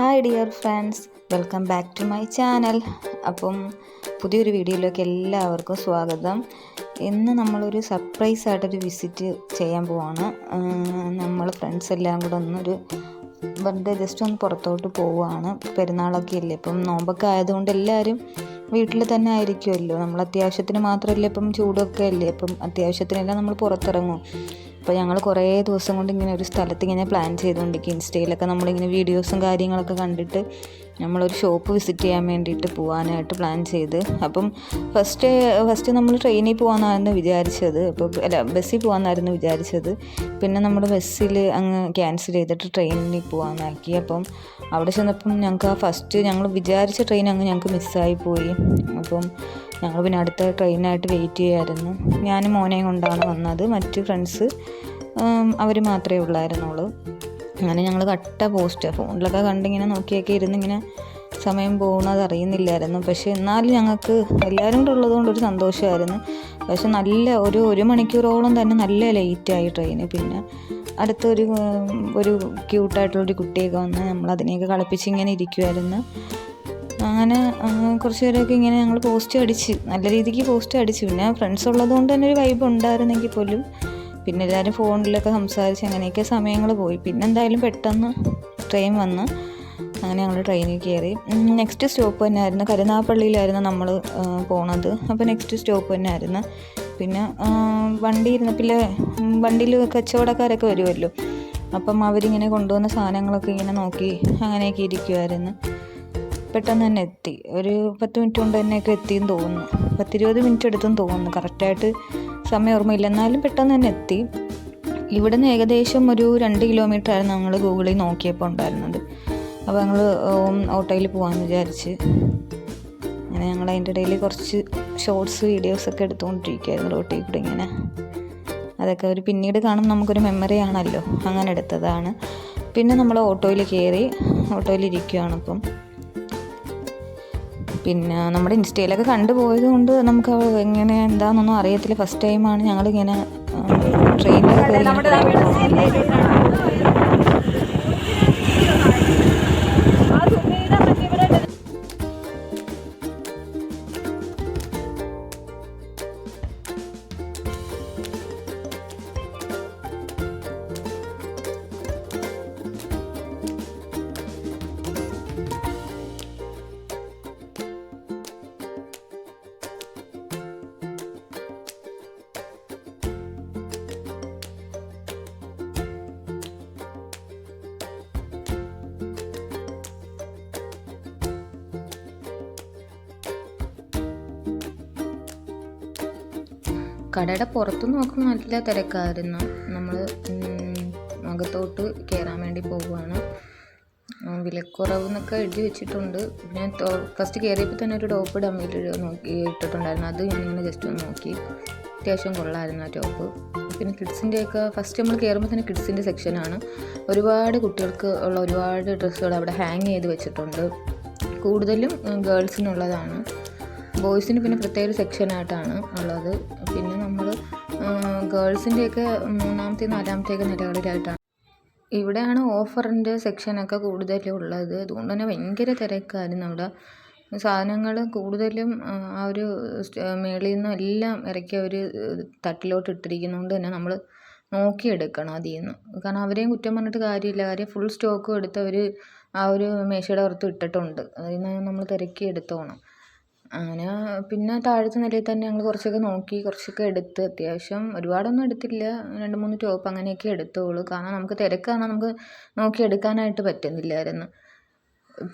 Hi dear friends welcome back to my channel അപ്പം പുതിയൊരു വീഡിയോയിലേക്ക് എല്ലാവർക്കും സ്വാഗതം. ഇന്ന് നമ്മളൊരു സർപ്രൈസ് ആയിട്ടൊരു വിസിറ്റ് ചെയ്യാൻ പോവാണ്. നമ്മൾ ഫ്രണ്ട്സ് എല്ലാം കൂടെ ഒന്നൊരു വെറുതെ ജസ്റ്റ് ഒന്ന് പുറത്തോട്ട് പോവുകയാണ് പെരുന്നാളൊക്കെ അല്ലേ? ഇപ്പം നോമ്പൊക്കെ ആയതുകൊണ്ട് എല്ലാവരും വീട്ടിൽ തന്നെ ആയിരിക്കുമല്ലോ നമ്മൾ അത്യാവശ്യത്തിന് മാത്രമല്ല ഇപ്പം ചൂടൊക്കെ അല്ലേ? അപ്പം അത്യാവശ്യത്തിനെല്ലാം നമ്മൾ പുറത്തിറങ്ങും. അപ്പോൾ ഞങ്ങൾ കുറേ ദിവസം കൊണ്ട് ഇങ്ങനെ ഒരു സ്ഥലത്ത് ഇങ്ങനെ പ്ലാൻ ചെയ്തുകൊണ്ടിരിക്കും ഇൻസ്റ്റയിലൊക്കെ നമ്മളിങ്ങനെ വീഡിയോസും കാര്യങ്ങളൊക്കെ കണ്ടിട്ട് നമ്മളൊരു ഷോപ്പ് വിസിറ്റ് ചെയ്യാൻ വേണ്ടിയിട്ട് പോകാനായിട്ട് പ്ലാൻ ചെയ്ത്. അപ്പം ഫസ്റ്റ് ഫസ്റ്റ് നമ്മൾ ട്രെയിനിൽ പോകാമെന്നായിരുന്നു വിചാരിച്ചത്. അപ്പോൾ അല്ല ബസ്സിൽ പോകാമെന്നായിരുന്നു വിചാരിച്ചത്. പിന്നെ നമ്മൾ ബസ്സിൽ അങ്ങ് ക്യാൻസൽ ചെയ്തിട്ട് ട്രെയിനിൽ പോകാമെന്നാക്കി അപ്പം അവിടെ ചെന്നപ്പം ഞങ്ങൾക്ക് ആ ഫസ്റ്റ് ഞങ്ങൾ വിചാരിച്ച ട്രെയിൻ അങ്ങ് ഞങ്ങൾക്ക് മിസ്സായി പോയി. അപ്പം ഞങ്ങൾ പിന്നെ അടുത്ത ട്രെയിനായിട്ട് വെയിറ്റ് ചെയ്യായിരുന്നു. ഞാനും മോനെയും കൊണ്ടാണ് വന്നത്. മറ്റ് ഫ്രണ്ട്സ് അവർ മാത്രമേ ഉള്ളായിരുന്നുള്ളൂ. അങ്ങനെ ഞങ്ങൾ കട്ട പോസ്റ്റ് ഫോണിലൊക്കെ കണ്ടിങ്ങനെ നോക്കിയൊക്കെ ഇരുന്നിങ്ങനെ സമയം പോകുന്നത് അറിയുന്നില്ലായിരുന്നു പക്ഷേ എന്നാലും ഞങ്ങൾക്ക് എല്ലാവരും കൂടെ ഉള്ളതുകൊണ്ട് ഒരു സന്തോഷമായിരുന്നു. പക്ഷെ നല്ല ഒരു ഒരു മണിക്കൂറോളം തന്നെ നല്ല ലേറ്റായി ട്രെയിന് പിന്നെ അടുത്തൊരു ഒരു ക്യൂട്ടായിട്ടുള്ളൊരു കുട്ടിയൊക്കെ വന്ന് നമ്മൾ അതിനെയൊക്കെ കളിപ്പിച്ച് ഇങ്ങനെ ഇരിക്കുമായിരുന്നു അങ്ങനെ കുറച്ച് പേരൊക്കെ ഇങ്ങനെ ഞങ്ങൾ പോസ്റ്റ് അടിച്ച് നല്ല രീതിക്ക് പോസ്റ്റ് അടിച്ചു. പിന്നെ ഫ്രണ്ട്സ് ഉള്ളതുകൊണ്ട് തന്നെ ഒരു വൈബ് ഉണ്ടായിരുന്നെങ്കിൽ പോലും പിന്നെ എല്ലാവരും ഫോണിലൊക്കെ സംസാരിച്ച് അങ്ങനെയൊക്കെ സമയങ്ങൾ പോയി. പിന്നെ എന്തായാലും പെട്ടെന്ന് ട്രെയിൻ വന്ന് അങ്ങനെ ഞങ്ങൾ ട്രെയിനിൽ കയറി. നെക്സ്റ്റ് സ്റ്റോപ്പ് തന്നെയായിരുന്നു. കരുനാഗപ്പള്ളിയിലായിരുന്നു നമ്മൾ പോണത്. അപ്പോൾ നെക്സ്റ്റ് സ്റ്റോപ്പ് തന്നെയായിരുന്നു. പിന്നെ വണ്ടി ഇരുന്നപ്പിൽ വണ്ടിയിൽ കച്ചവടക്കാരൊക്കെ വരുമല്ലോ അപ്പം അവരിങ്ങനെ കൊണ്ടുവന്ന സാധനങ്ങളൊക്കെ ഇങ്ങനെ നോക്കി അങ്ങനെയൊക്കെ ഇരിക്കുമായിരുന്നു പെട്ടെന്ന് തന്നെ എത്തി. ഒരു പത്ത് മിനിറ്റ് കൊണ്ട് തന്നെയൊക്കെ എത്തിയെന്ന് തോന്നുന്നു. പത്തിരുപത് മിനിറ്റ് എടുത്തെന്ന് തോന്നുന്നു. കറക്റ്റായിട്ട് സമയം ഓർമ്മയില്ല. എന്നാലും പെട്ടെന്ന് തന്നെ എത്തി. ഇവിടെ നിന്ന് ഏകദേശം ഒരു രണ്ട് കിലോമീറ്റർ ആയിരുന്നു ഞങ്ങൾ ഗൂഗിളിൽ നോക്കിയപ്പോൾ ഉണ്ടായിരുന്നത്. അപ്പോൾ ഞങ്ങൾ ഓട്ടോയിൽ പോകാമെന്ന് വിചാരിച്ച്. അങ്ങനെ ഞങ്ങൾ അതിന്റെ ഇടയിൽ കുറച്ച് ഷോർട്സ് വീഡിയോസൊക്കെ എടുത്തുകൊണ്ടിരിക്കുകയായിരുന്നു റോട്ടിൽ കൂടെ ഇങ്ങനെ. അതൊക്കെ ഒരു പിന്നീട് കാണും നമുക്കൊരു മെമ്മറി ആണല്ലോ. അങ്ങനെ എടുത്തതാണ്. പിന്നെ നമ്മൾ ഓട്ടോയിൽ കയറി ഓട്ടോയിൽ ഇരിക്കുകയാണ് ഇപ്പം. പിന്നെ നമ്മുടെ ഇൻസ്റ്റയിലൊക്കെ കണ്ടുപോയത് കൊണ്ട് നമുക്ക് എങ്ങനെ എന്താണെന്നൊന്നും അറിയത്തില്ല. ഫസ്റ്റ് ടൈമാണ് ഞങ്ങളിങ്ങനെ ട്രെയിനിലൊക്കെ കടയുടെ പുറത്ത് നോക്കുന്ന നല്ല തിരക്കായിരുന്നു. നമ്മൾ അകത്തോട്ട് കയറാൻ വേണ്ടി പോവുകയാണ്. വിലക്കുറവ് എന്നൊക്കെ എഴുതി വെച്ചിട്ടുണ്ട്. ഞാൻ ഫസ്റ്റ് കയറിയപ്പോൾ തന്നെ ഒരു ടോപ്പ് ഡമ്മിൽ നോക്കി ഇട്ടിട്ടുണ്ടായിരുന്നു. അത് ഞാനിങ്ങനെ ജസ്റ്റ് ഒന്ന് നോക്കി. അത്യാവശ്യം കൊള്ളായിരുന്നു ആ ടോപ്പ്. പിന്നെ കിഡ്സിന്റെയൊക്കെ ഫസ്റ്റ് നമ്മൾ കയറുമ്പോൾ തന്നെ കിഡ്സിന്റെ സെക്ഷനാണ് ഒരുപാട് കുട്ടികൾക്ക് ഉള്ള ഒരുപാട് ഡ്രസ്സുകൾ അവിടെ ഹാങ് ചെയ്ത് വെച്ചിട്ടുണ്ട്. കൂടുതലും ഗേൾസിനുള്ളതാണ് ബോയ്സിന് പിന്നെ പ്രത്യേക സെക്ഷനായിട്ടാണ് ഉള്ളത്. പിന്നെ നമ്മൾ ഗേൾസിന്റെയൊക്കെ മൂന്നാമത്തെ നാലാമത്തെയൊക്കെ നിലകളിലായിട്ടാണ്. ഇവിടെയാണ് ഓഫറിന്റെ സെക്ഷനൊക്കെ കൂടുതലും ഉള്ളത്. അതുകൊണ്ട് തന്നെ ഭയങ്കര തിരക്കായിരുന്നു അവിടെ. സാധനങ്ങൾ കൂടുതലും ആ ഒരു മേളിൽ നിന്നും എല്ലാം ഇറക്കി അവർ തട്ടിലോട്ട് ഇട്ടിരിക്കുന്നതുകൊണ്ട് തന്നെ നമ്മൾ നോക്കിയെടുക്കണം അതിൽ നിന്ന്. കാരണം അവരെയും കുറ്റം പറഞ്ഞിട്ട് കാര്യമില്ല. കാര്യം ഫുൾ സ്റ്റോക്കും എടുത്ത് അവർ ആ ഒരു മേശയുടെ പുറത്ത് ഇട്ടിട്ടുണ്ട്. അതിൽ നിന്ന് നമ്മൾ തിരക്കി എടുത്തോണം അങ്ങനെ പിന്നെ താഴത്തെ നിലയിൽ തന്നെ ഞങ്ങൾ കുറച്ചൊക്കെ നോക്കി കുറച്ചൊക്കെ എടുത്ത്. അത്യാവശ്യം ഒരുപാടൊന്നും എടുത്തില്ല. രണ്ട് മൂന്ന് ടോപ്പ് അങ്ങനെയൊക്കെ എടുത്തോളൂ. കാരണം നമുക്ക് തിരക്കാണ് നമുക്ക് നോക്കി എടുക്കാനായിട്ട് പറ്റുന്നില്ലായിരുന്നു.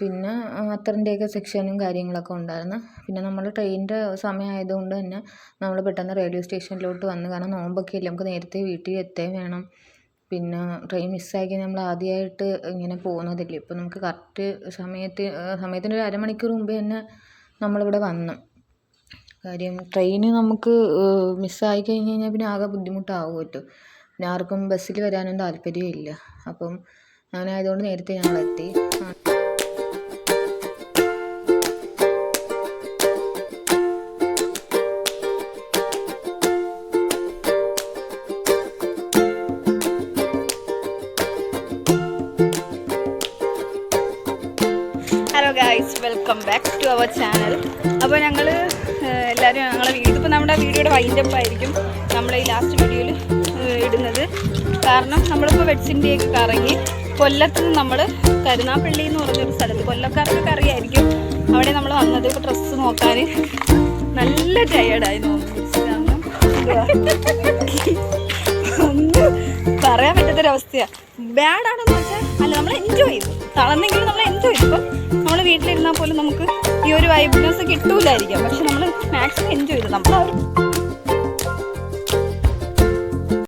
പിന്നെ അത്തറിന്റെയൊക്കെ സെക്ഷനും കാര്യങ്ങളൊക്കെ ഉണ്ടായിരുന്നു. പിന്നെ നമ്മൾ ട്രെയിനിന്റെ സമയമായതുകൊണ്ട് തന്നെ നമ്മൾ പെട്ടെന്ന് റെയിൽവേ സ്റ്റേഷനിലോട്ട് വന്നു. കാരണം നോമ്പൊക്കെ ഇല്ല നമുക്ക് നേരത്തെ വീട്ടിൽ എത്തേ വേണം. പിന്നെ ട്രെയിൻ മിസ്സായി നമ്മൾ ആദ്യമായിട്ട് ഇങ്ങനെ പോകുന്നതല്ലേ. ഇപ്പോൾ നമുക്ക് കറക്റ്റ് സമയത്ത് സമയത്തിന്റെ ഒരു അരമണിക്കൂർ മുമ്പേ തന്നെ നമ്മളിവിടെ വന്നു. കാര്യം ട്രെയിന് നമുക്ക് മിസ്സായി കഴിഞ്ഞ് കഴിഞ്ഞാൽ പിന്നെ ആകെ ബുദ്ധിമുട്ടാവുമല്ലോ. പിന്നെ ആർക്കും ബസ്സിൽ വരാനും താല്പര്യമില്ല. അപ്പം അങ്ങനെ ആയതുകൊണ്ട് നേരത്തെ ഞങ്ങളെത്തി. Guys welcome back to our channel അപ്പോൾ ഞങ്ങൾ എല്ലാവരും ഞങ്ങളെ ഇതിപ്പോൾ നമ്മുടെ വീഡിയോയുടെ വൈൻഡപ്പ് ആയിരിക്കും നമ്മൾ ഈ ലാസ്റ്റ് വീഡിയോയിൽ ഇടുന്നത്. കാരണം നമ്മളിപ്പോൾ വെഡ്സിന്റെയൊക്കെ കറങ്ങി കൊല്ലത്ത് നിന്ന് നമ്മൾ കരുനാപ്പള്ളി എന്ന് പറഞ്ഞൊരു സ്ഥലത്ത് കൊല്ലക്കാർക്കൊക്കെ അറിയായിരിക്കും. അവിടെ നമ്മൾ വന്നത് ഇപ്പോൾ ഡ്രസ്സ് നോക്കാൻ നല്ല ടയേർഡായി കാരണം പറയാൻ പറ്റാത്തൊരവസ്ഥയാണ് ബാഡാണെന്ന് വെച്ചാൽ അല്ല നമ്മൾ എൻജോയ് ചെയ്തു. തളർന്നെങ്കിലും നമ്മൾ ചെയ്തു ഇപ്പം നമ്മൾ വീട്ടിലിരുന്നാൽ പോലും നമുക്ക് ഈ ഒരു വൈബ്നെസ് കിട്ടൂലായിരിക്കാം. പക്ഷെ നമ്മൾ മാക്സിമം എൻജോയ് ചെയ്തു നമ്മൾ